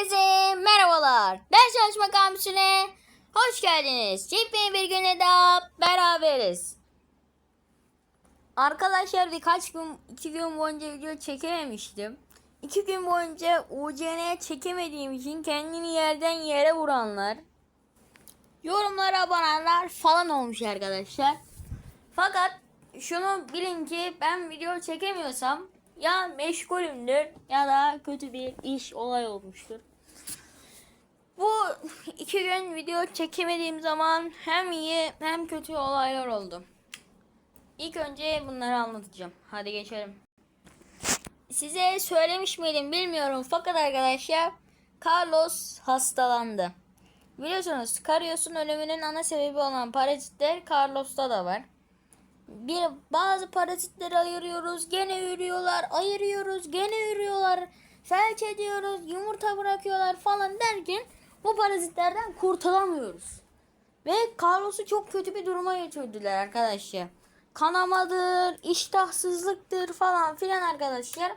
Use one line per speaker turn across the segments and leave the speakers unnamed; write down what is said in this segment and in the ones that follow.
Herkese merhabalar. Ders çalışma kampüsüne hoş geldiniz. Yepyeni bir güne daha beraberiz. Arkadaşlar birkaç gün, iki gün boyunca video çekememiştim. İki gün boyunca UCN'ye çekemediğim için kendini yerden yere vuranlar, yorumlara abananlar falan olmuş arkadaşlar. Fakat şunu bilin ki ben video çekemiyorsam ya meşgulümdür ya da kötü bir iş olay olmuştur. Bu iki gün video çekemediğim zaman hem iyi hem kötü olaylar oldu. İlk önce bunları anlatacağım. Hadi geçelim. Size söylemiş miydim bilmiyorum fakat arkadaşlar Carlos hastalandı. Biliyorsunuz Karios'un ölümünün ana sebebi olan parazitler Carlos'ta da var. Bir bazı parazitleri ayırıyoruz, gene ürüyorlar, ayırıyoruz, gene ürüyorlar, felç ediyoruz, yumurta bırakıyorlar falan derken bu parazitlerden kurtulamıyoruz. Ve Carlos'u çok kötü bir duruma getirdiler arkadaşlar. Kanamadır, iştahsızlıktır falan filan arkadaşlar.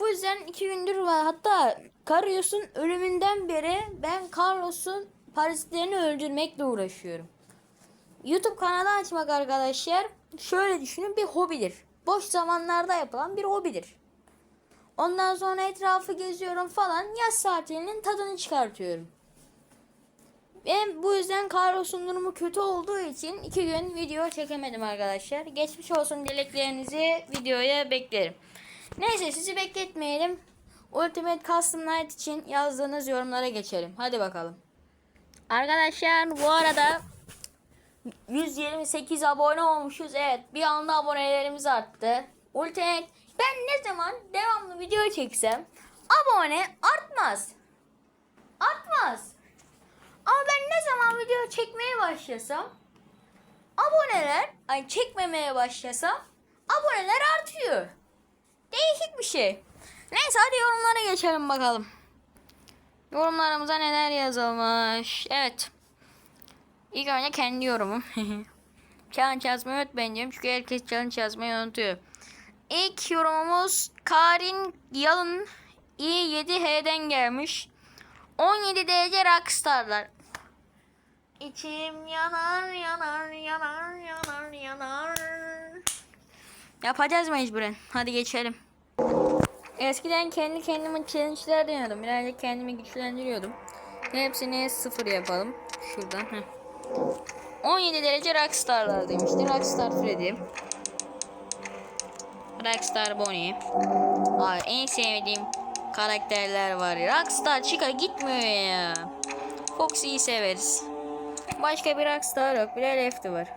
Bu yüzden iki gündür var. Hatta Carlos'un ölümünden beri ben Carlos'un parazitlerini öldürmekle uğraşıyorum. YouTube kanalı açmak arkadaşlar şöyle düşünün bir hobidir. Boş zamanlarda yapılan bir hobidir. Ondan sonra etrafı geziyorum falan yaz tatilinin tadını çıkartıyorum. Ben bu yüzden Carlos'un durumu kötü olduğu için iki gün video çekemedim arkadaşlar. Geçmiş olsun dileklerinizi videoya beklerim. Neyse sizi bekletmeyelim. Ultimate Custom Night için yazdığınız yorumlara geçelim. Hadi bakalım. Arkadaşlar bu arada 128 abone olmuşuz. Evet bir anda abonelerimiz arttı. Ultimate ben ne zaman devamlı video çeksem abone artmaz. Artmaz. Ama ben ne zaman video çekmeye başlasam aboneler ay çekmemeye başlasam aboneler artıyor. Değişik bir şey. Neyse hadi yorumlara geçelim bakalım. Yorumlarımıza neler yazılmış. Evet. İlk önce kendi yorumum. challenge yazmayı unutmayın çünkü herkes challenge yazmayı unutuyor. İlk yorumumuz Karin Yalın i7H'den gelmiş. 17 derece rockstarlar. İçim yanar yanar yanar yanar yanar. Yapacağız mecburen. Hadi geçelim. Eskiden kendi kendime challenge'ler deniyordum. Birazcık kendimi güçlendiriyordum. Hepsini sıfır yapalım. Şuradan. Heh. 17 derece Rockstar'lar demişti. Rockstar Freddy. Rockstar Bonnie. Ay en sevdiğim karakterler var. Rockstar Chica gitmiyor ya. Foxy'yi severiz. Başka bir Rockstar yok. Bir de Lefty var.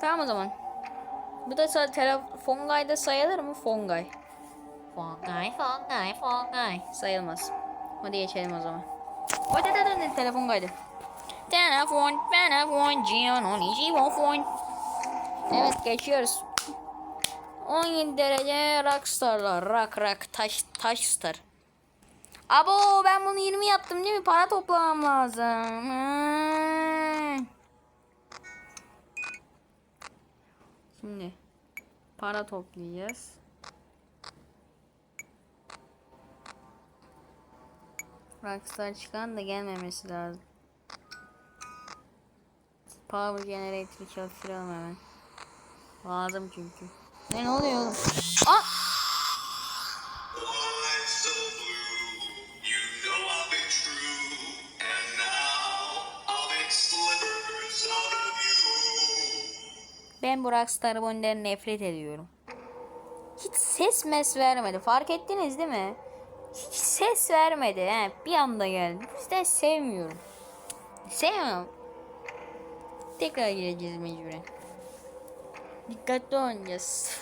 Tamam o zaman. Bu da sa- telefon gayda sayılır mı? Fongay. Fongay, Fongay, Fongay. Sayılmaz. Hadi geçelim o zaman. Da da da telefon kaydı. Telefon, telefon, Cihan telefon. Evet geçiyoruz. 17 derece rockstarlar. Rock rock taş taş star. Abo ben bunu 20 yaptım değil mi? Para toplamam lazım. Şimdi para toplayacağız. Rockstar çıkan da gelmemesi lazım. Power generator'ı çalıştıralım hemen. Lazım çünkü. Ne, ne oluyor oğlum? Aa! Ben bu Rockstar nefret ediyorum. Hiç ses mes vermedi. Fark ettiniz değil mi? Hiç ses vermedi. He, bir anda geldi. Bu yüzden sevmiyorum. Sevmiyorum. Tekrar gireceğiz mecburen. Dikkatli oynayacağız.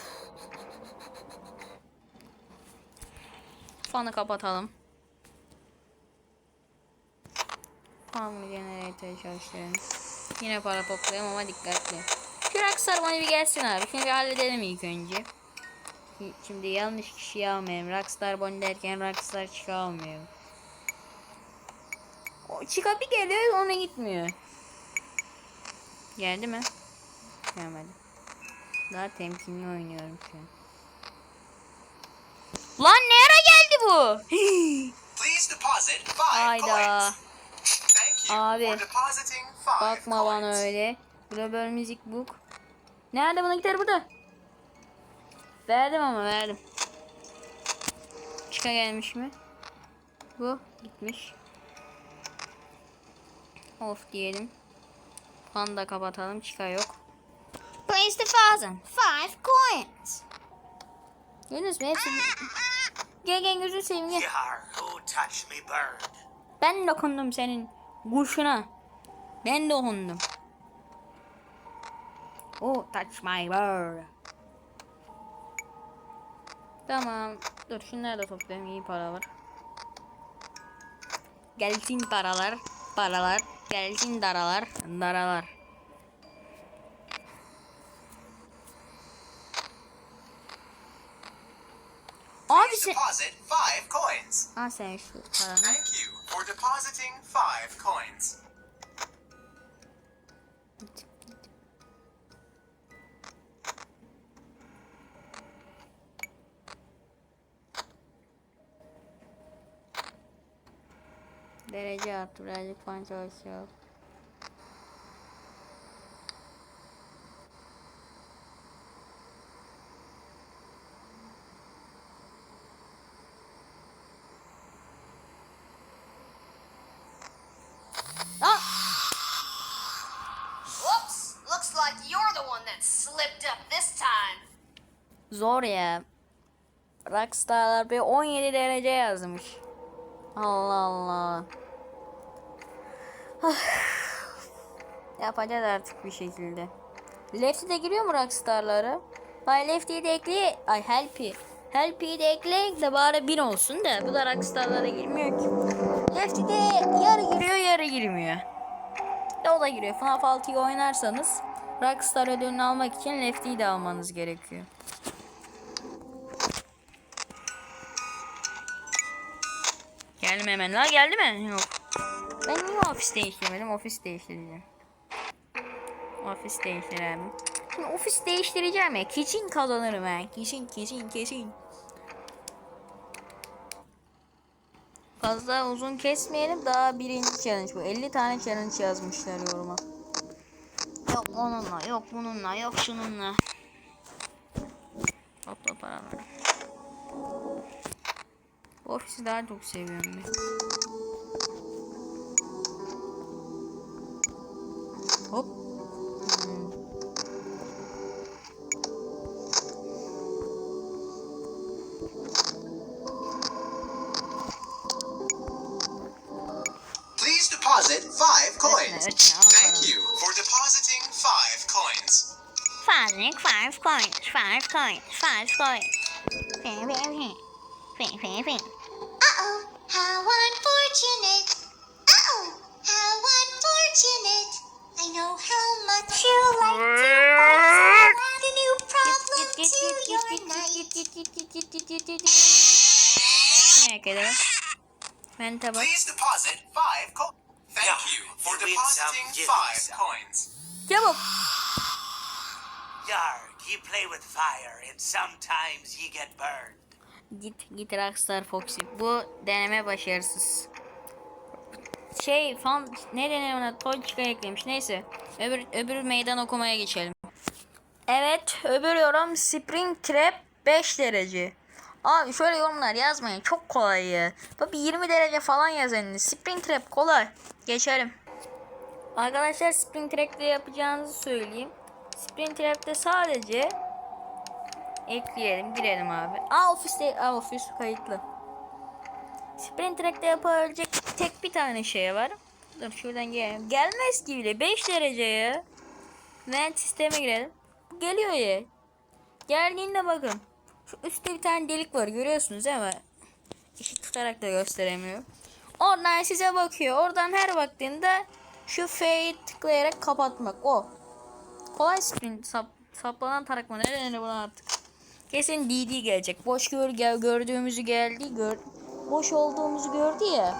Fanı kapatalım. Fan generator çalıştırın. Yine para toplayalım ama dikkatli. Şu bana bir gelsin abi. Şunu bir halledelim ilk önce. Şimdi yanlış kişiyi almayayım. Rockstar Bonnie derken Rockstar Chica. O Chica bir geliyor ona gitmiyor. Geldi mi? Gelmedi. Daha temkinli oynuyorum şu an. Lan ne ara geldi bu? Hayda. Abi. Bakma bana öyle. Global Music Book. Nerede bunun gitarı burada? Verdim ama verdim. Çıka gelmiş mi? Bu gitmiş. Of diyelim. Fanı da kapatalım. Çıka yok. Place the thousand. Five coins. Yunus mu? Hepsi... Gel gel gözünü seveyim gel. Ben dokundum senin kuşuna. Ben dokundum. Oh, touch my bird. Tamam. Dur şunları da toplayayım. iyi para var. Gelsin paralar. Paralar. Gelsin daralar. Daralar. Abi sen... Ha sen şu paranı.
Thank you for depositing five coins.
Derece arttı birazcık falan çalışıyor. Ah!
Whoops! Looks like you're the one that slipped up this time.
Zor ya. Rockstar'lar bir 17 derece yazmış. Allah Allah. Ah. Yapacağız artık bir şekilde. Lefty de giriyor mu Rockstar'lara? Bay Lefty'yi de ekle. Ay Help'i. Help'i de ekle de bari bin olsun da. Bu da Rockstar'lara girmiyor ki. Lefty de yarı giriyor yarı girmiyor. De o da giriyor. FNAF 6'yı oynarsanız Rockstar ödülünü almak için Lefty'yi de almanız gerekiyor. Geldim hemen. La geldi mi? Yok. Ben niye ofis değiştirmedim? Ofis değiştireceğim. Ofis değiştirelim. Şimdi ofis değiştireceğim ya. Kesin kazanırım ben. Kesin kesin kesin. Fazla uzun kesmeyelim. Daha birinci challenge bu. 50 tane challenge yazmışlar yoruma. Yok onunla, yok bununla, yok şununla. Topla paraları. Bu ofisi daha çok seviyorum ben. Hop.
Please deposit five coins.
Ötme, ötme, al
Thank you for depositing five coins.
Five, five coins, five coins, five coins. Fin, fin, fin. Fin, fin, fin.
Uh-oh, how unfortunate. Uh-oh, how unfortunate. I know how much you like to add a new problem to your night.
Ne kadar? Ben tabak.
Please deposit five coins. Thank
Yeah,
you for depositing five coins.
Çabuk.
Yarg, you play with fire, and sometimes you get burned.
Git git Rockstar Foxy. Bu deneme başarısız. Şey fan ne denir ona Tonchika eklemiş. Neyse. Öbür öbür meydan okumaya geçelim. Evet, öbür yorum Spring Trap 5 derece. Abi şöyle yorumlar yazmayın. Çok kolay ya. Bak bir 20 derece falan yazın. Spring Trap kolay. Geçelim. Arkadaşlar Spring Trap'te yapacağınızı söyleyeyim. Spring Trap'te sadece ekleyelim, girelim abi. Aa ofiste, aa ofis kayıtlı. Sprint Track'te yapabilecek tek bir tane şey var. Dur şuradan gel. Gelmez ki bile 5 dereceye. Vent sisteme girelim. Geliyor ya. Geldiğinde bakın. Şu üstte bir tane delik var görüyorsunuz değil mi? Işık tutarak da gösteremiyor. Oradan size bakıyor. Oradan her baktığında şu F'yi tıklayarak kapatmak. O. Kolay sprint sap, saplanan tarak mı? Ne denir buna artık? Kesin DD gelecek. Boş gör, gördüğümüzü geldi. Gör, boş olduğumuzu gördü ya.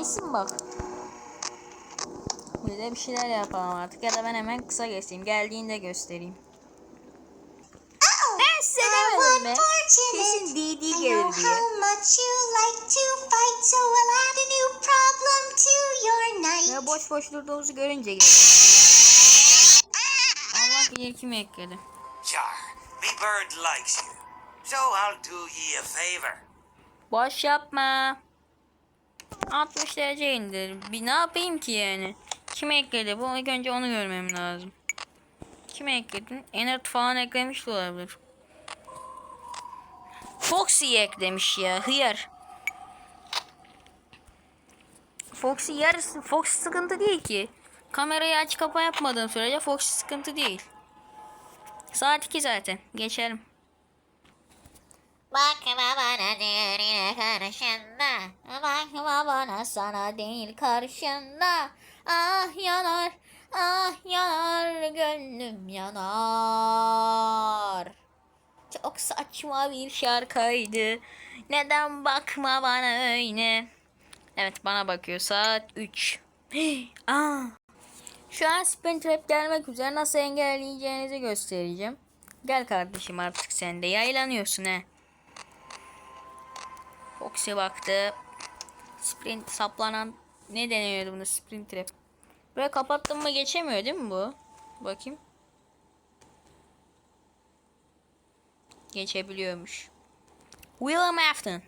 Kesin bak. Böyle bir şeyler yapalım artık. Ya da ben hemen kısa geçeyim. Geldiğinde göstereyim. Ben size demedim mi? Kesin DD
I
gelir
know
diye.
how much you like to fight, so I'll add a new problem to your night.
Ve boş boş durduğumuzu görünce geldi. Allah bilir kim ekledi.
Me bird likes you. So I'll do ye a favor.
Boş yapma. 60 derece indir. Bir ne yapayım ki yani? Kim ekledi? Bu ilk önce onu görmem lazım. Kim ekledin? Enert falan eklemiş olabilir. Foxy eklemiş ya. Hıyar. Foxy yarısı. Fox sıkıntı değil ki. Kamerayı aç kapa yapmadığın sürece Fox sıkıntı değil. Saat 2 zaten. Geçelim.
Bakma bana derine karşında. Bakma bana sana değil karşında. Ah yanar, ah yanar, gönlüm yanar.
Çok saçma bir şarkıydı. Neden bakma bana öyle? Evet bana bakıyor saat 3. Aa. Şu an spin trap gelmek üzere nasıl engelleyeceğinizi göstereceğim. Gel kardeşim artık sen de yaylanıyorsun he. Foxy baktı. Sprint saplanan ne deniyordu buna sprint trap. Böyle kapattım mı geçemiyor değil mi bu? Bakayım. geçebiliyormuş. William Afton.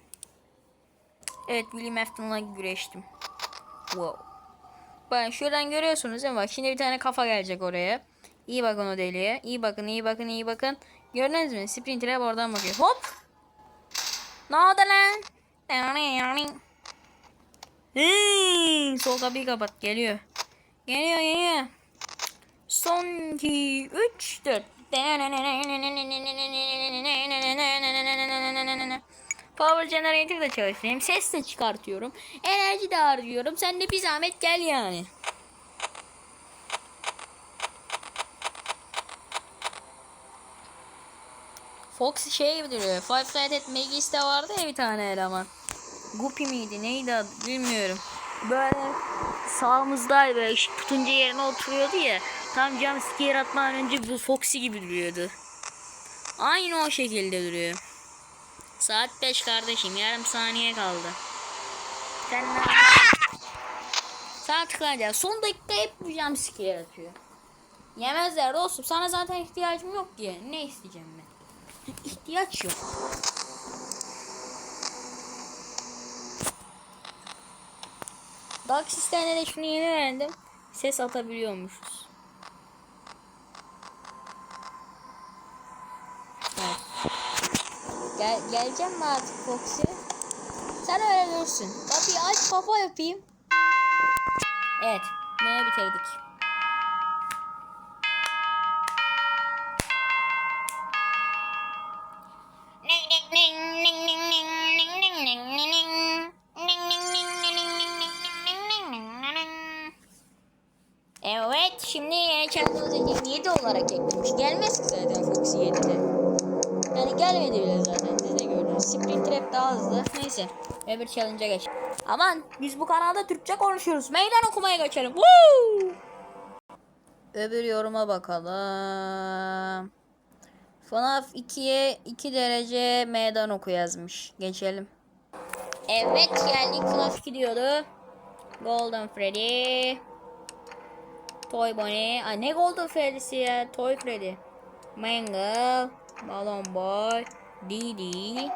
Evet William Afton'la güreştim. Wow. Bakın şuradan görüyorsunuz değil mi? Bak şimdi bir tane kafa gelecek oraya. İyi bakın o deliğe. İyi bakın, iyi bakın, iyi bakın. Gördünüz mü? Sprinter'e oradan bakıyor. Hop! Ne oldu lan? Hmm, sol kapıyı kapat. Geliyor. Geliyor, geliyor. Son 2, 3, 4. Power Generator da çalıştırıyorum. Ses de çıkartıyorum. Enerji de harcıyorum. Sen de bir zahmet gel yani. Fox şey duruyor. Five Nights at Magis'te vardı ya bir tane eleman. Guppy miydi neydi adı bilmiyorum. Böyle sağımızdaydı böyle ışık tutunca yerine oturuyordu ya. Tam cam scare atmadan önce bu Foxy gibi duruyordu. Aynı o şekilde duruyor. Saat 5 kardeşim yarım saniye kaldı. Sen ne Sağ tıklayacağız. Son dakika hep bu cam scare atıyor. Yemezler dostum. Sana zaten ihtiyacım yok diye. Ne isteyeceğim ben? İhtiyaç yok. Dark sistemde de şunu yeni öğrendim. Ses atabiliyormuşuz. Gel, geleceğim mi artık Foxy? Sen öyle dursun. Kapıyı aç kafa yapayım. Evet. Bunu bitirdik. Neyse. Öbür challenge'a geç. Aman biz bu kanalda Türkçe konuşuyoruz. Meydan okumaya geçelim. Woo! Öbür yoruma bakalım. FNAF 2'ye 2 derece meydan oku yazmış. Geçelim. Evet geldik FNAF 2 diyordu. Golden Freddy. Toy Bonnie. Ay ne Golden Freddy'si ya? Toy Freddy. Mangle. Balloon Boy. Didi.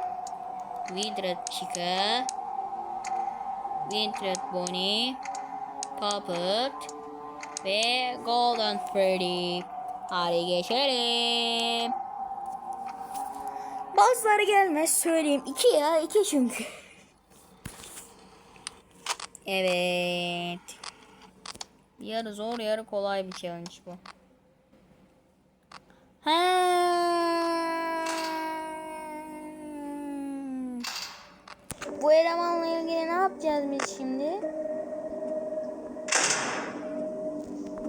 Windred Chica. Windred Bonnie. Puppet. Ve Golden Freddy. Hadi geçelim. Bazıları gelmez söyleyeyim. İki ya iki çünkü. Evet. Yarı zor yarı kolay bir challenge bu. Ha. Bu elemanla ilgili ne yapacağız biz şimdi?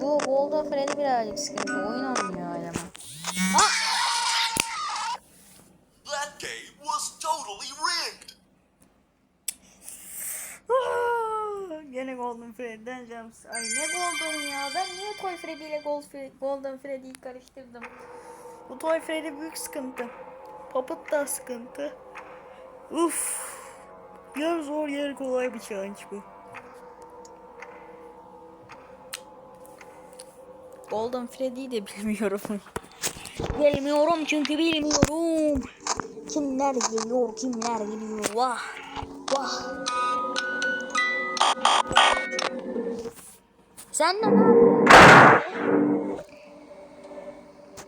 Bu Golda Freddy birazcık sıkıntı. Oyun oynuyor eleman.
That game was totally rigged.
Gene Golden Freddy'den James. Ay ne Golden ya. Ben niye Toy Freddy ile Gold Fre- Golden Freddy'yi karıştırdım? Bu Toy Freddy büyük sıkıntı. Puppet da sıkıntı. Uf. Yer zor yer kolay bir challenge bu. Golden Freddy'yi de bilmiyorum. bilmiyorum çünkü bilmiyorum. Kimler geliyor, kimler geliyor. Vah. Vah. Sen de ne yapıyorsun?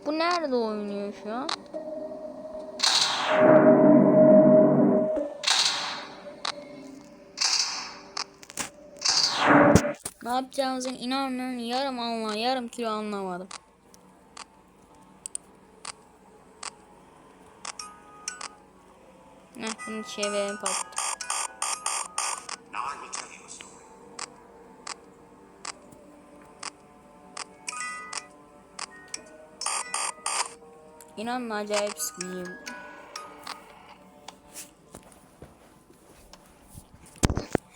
Bu nerede oynuyor şu an? Ne yapacağımızı inanın yarım anla yarım kilo anlamadım. Heh bunu çevirelim pat.
Now I will tell you a story.
İnanın acayip sıkıcı.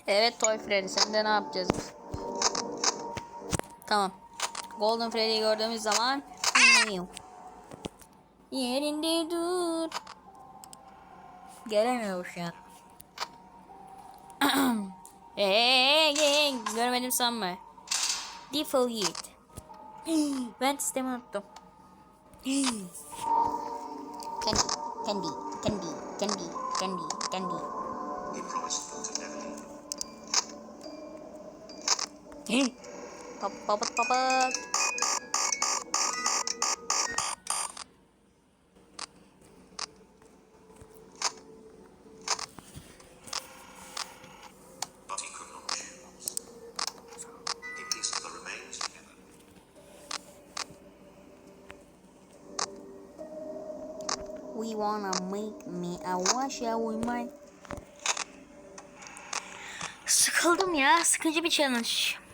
Evet Toy Freddy sen de ne yapacağız? Tamam. Golden Freddy'yi gördüğümüz zaman Yerinde dur. Gelemiyor şu an. Hey, hey, görmedim sanma. Defoliate. ben sistemi unuttum. Candy, candy, candy, candy, candy, candy.
He remains together.
We wanna make me a wash ya we might. Sıkıldım ya. Sıkıcı bir challenge.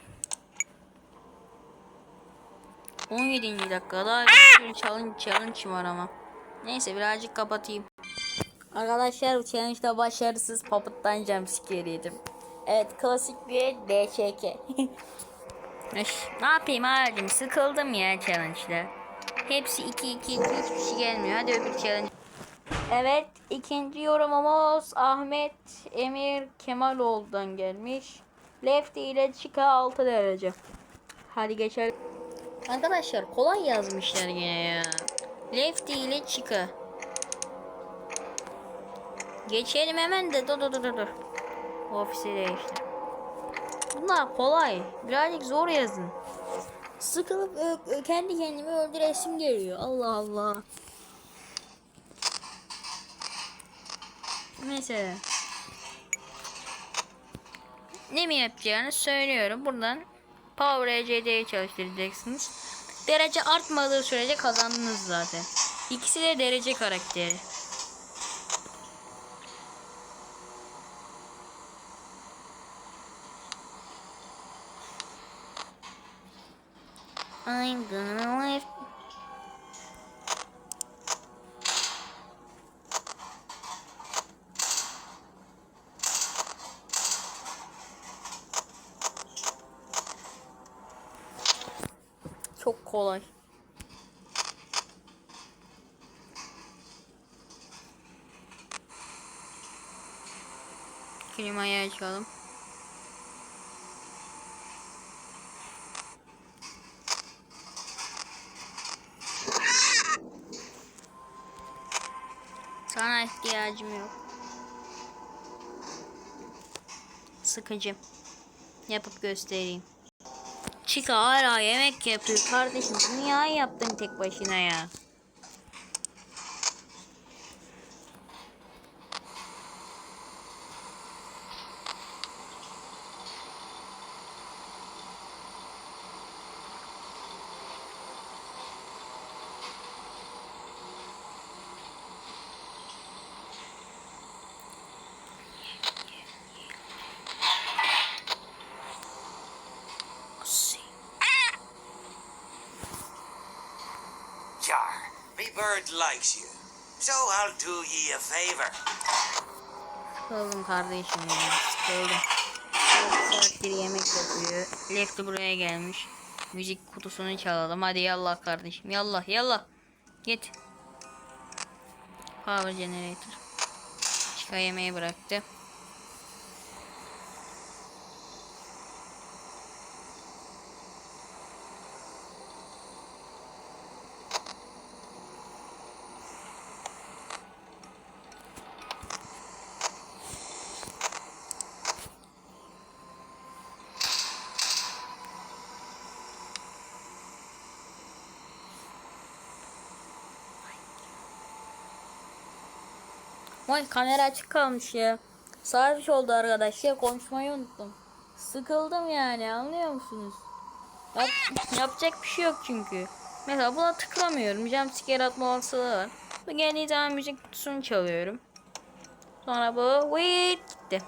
17. dakikada bir challenge, challenge var ama. Neyse birazcık kapatayım. Arkadaşlar bu challenge'da başarısız Puppet'tan jumpscare yedim. Evet klasik bir DCK. Ne yapayım abicim sıkıldım ya challenge'da. Hepsi 2 2 2 hiçbir şey gelmiyor. Hadi öbür challenge. Evet ikinci yorumumuz Ahmet Emir Kemaloğlu'dan gelmiş. Lefty ile Chica 6 derece. Hadi geçelim. Arkadaşlar kolay yazmışlar yine ya. Lefty ile Chica. Geçelim hemen de dur dur dur dur. Ofisi değiştir. Bunlar kolay. Birazcık zor yazın. Sıkılıp kendi kendimi öldüresim geliyor. Allah Allah. Mesela ne mi yapacağını söylüyorum. Buradan Power ECD'yi çalıştıracaksınız. Derece artmadığı sürece kazandınız zaten. İkisi de derece karakteri. I'm gonna live Çok kolay. Klimayı açalım. Sana ihtiyacım yok. Sıkıcı. Yapıp göstereyim. Chica hala yemek yapıyor kardeşim. Dünyayı yaptın tek başına ya.
Jar, me bird likes you. So I'll do ye a favor.
Sıkıldım kardeşim ya. Sıkıldım. Saattir yemek yapıyor. Lefty buraya gelmiş. Müzik kutusunu çalalım. Hadi yallah kardeşim. Yallah yallah. Git. Power generator. Çıka yemeği bıraktı. Vay kamera açık kalmış ya. Üç oldu arkadaşlar. Konuşmayı unuttum. Sıkıldım yani anlıyor musunuz? Yap, yapacak bir şey yok çünkü. Mesela buna tıklamıyorum. Jumpscare atma olasılığı var. Bu geldiği zaman müzik kutusunu çalıyorum. Sonra bu wait gitti.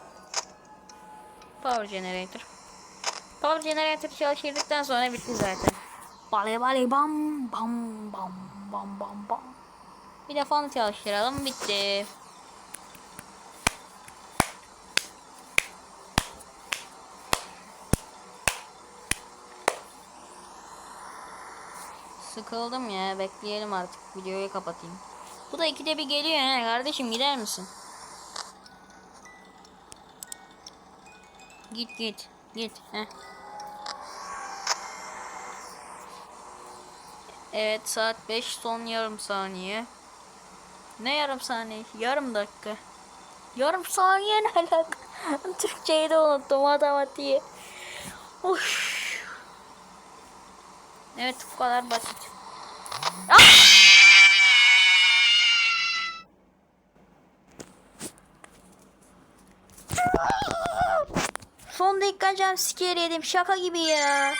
Power generator. Power generator çalıştırdıktan sonra bitti zaten. Bale bale bam bam bam bam bam bam. Bir de fanı çalıştıralım bitti. Sıkıldım ya bekleyelim artık videoyu kapatayım. Bu da ikide bir geliyor ha kardeşim gider misin? Git git git. Heh. Evet saat 5 son yarım saniye. Ne yarım saniye? Yarım dakika. Yarım saniye ne alaka? Türkçeyi de unuttum matematiği. Uş. Evet bu kadar basit. Ah! Son dakika jump scare yedim şaka gibi ya.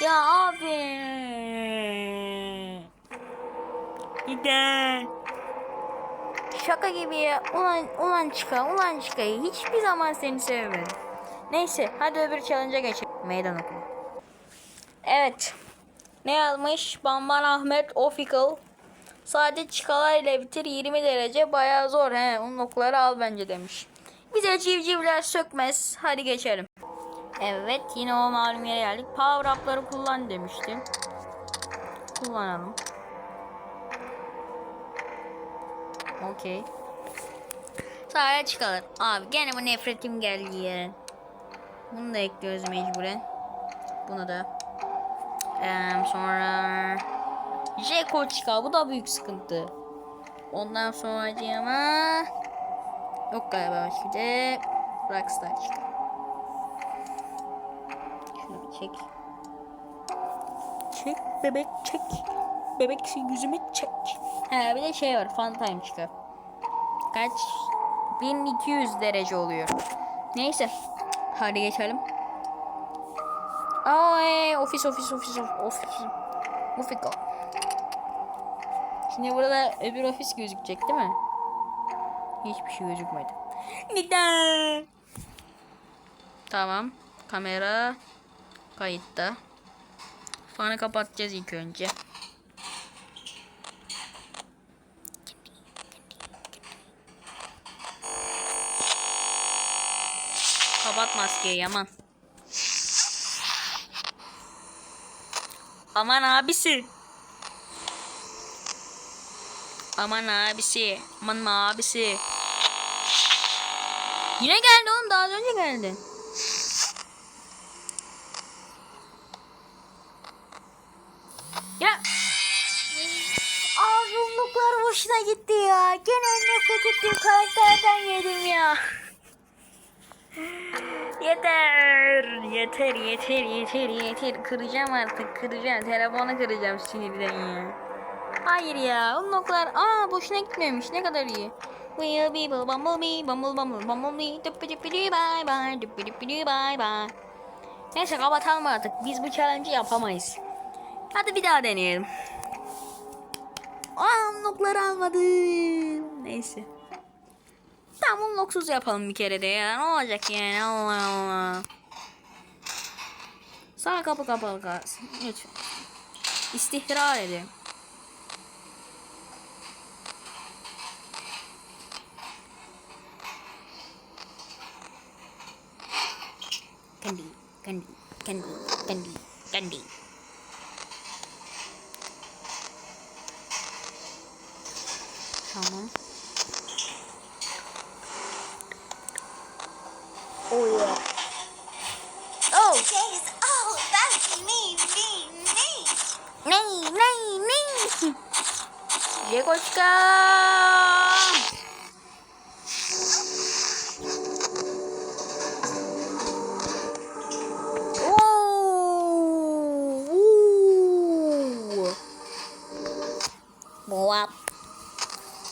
Ya abi. Giden. Şaka gibi ya. Ulan, ulan çıka, ulan çıkayı. Hiçbir zaman seni sevmedim. Neyse hadi öbür challenge'a geçelim. Meydan okuma. Evet. Ne yazmış? Bamban Ahmet Official. Sadece çikolatayla bitir 20 derece bayağı zor he. Onun okları al bence demiş. Bize civcivler sökmez. Hadi geçelim. Evet yine o malum yere geldik. Power up'ları kullan demiştim. Kullanalım. Okey. Sadece çıkalım. Abi gene bu nefretim geldi ya. Bunu da ekliyoruz mecburen. Bunu da. Ee, sonra Jeko çıkar. Bu da büyük sıkıntı. Ondan sonra ama yok galiba başka de Rockstar çıkar. Şunu bir çek. Çek bebek çek. Bebek yüzümü çek. He bir de şey var. Fun time çıkar. Kaç? 1200 derece oluyor. Neyse. Hadi geçelim. Ay ofis ofis ofis ofis ofis. Mufiko. Şimdi burada öbür ofis gözükecek değil mi? Hiçbir şey gözükmedi. Neden? Tamam. Kamera kayıtta. Fanı kapatacağız ilk önce. Kapat maskeyi aman. Aman abisi. Aman abisi. Aman abisi. Yine geldi oğlum daha önce geldi. Ya. Aa boşuna gitti ya. Gene nefret ettiğim karakterden yedim ya. Yeter, yeter, yeter, yeter, yeter. Kıracağım artık, kıracağım. Telefonu kıracağım sinirden ya. Hayır ya, o noktalar, aa boşuna gitmemiş. Ne kadar iyi. Will be bumblebee, bumble bumble bumblebee, düppü düppü dü bye bye, düppü düppü dü bye bye. Neyse kapatalım artık. Biz bu challenge'ı yapamayız. Hadi bir daha deneyelim. Aa noktaları almadım. Neyse. Tamam unlocksuz yapalım bir kere de ya. Ne olacak yani Allah Allah. Sağ kapı kapalı kalsın. Lütfen. İstihrar edin. Candy, candy, candy, candy, candy. Tamam. Oh yeah. Oh. Jay's all about me, me, me. Me, me, me. Diego aşkım.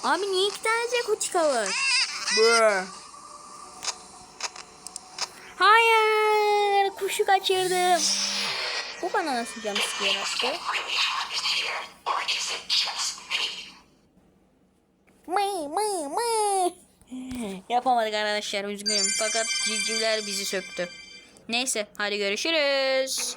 Abi niye iki tane Jacko çıkalım? Brr. Kaçırdım. Bu bana nasıl jumpscare attı? Mıy mıy mıy. Yapamadık arkadaşlar üzgünüm. Fakat civcivler bizi söktü. Neyse hadi görüşürüz.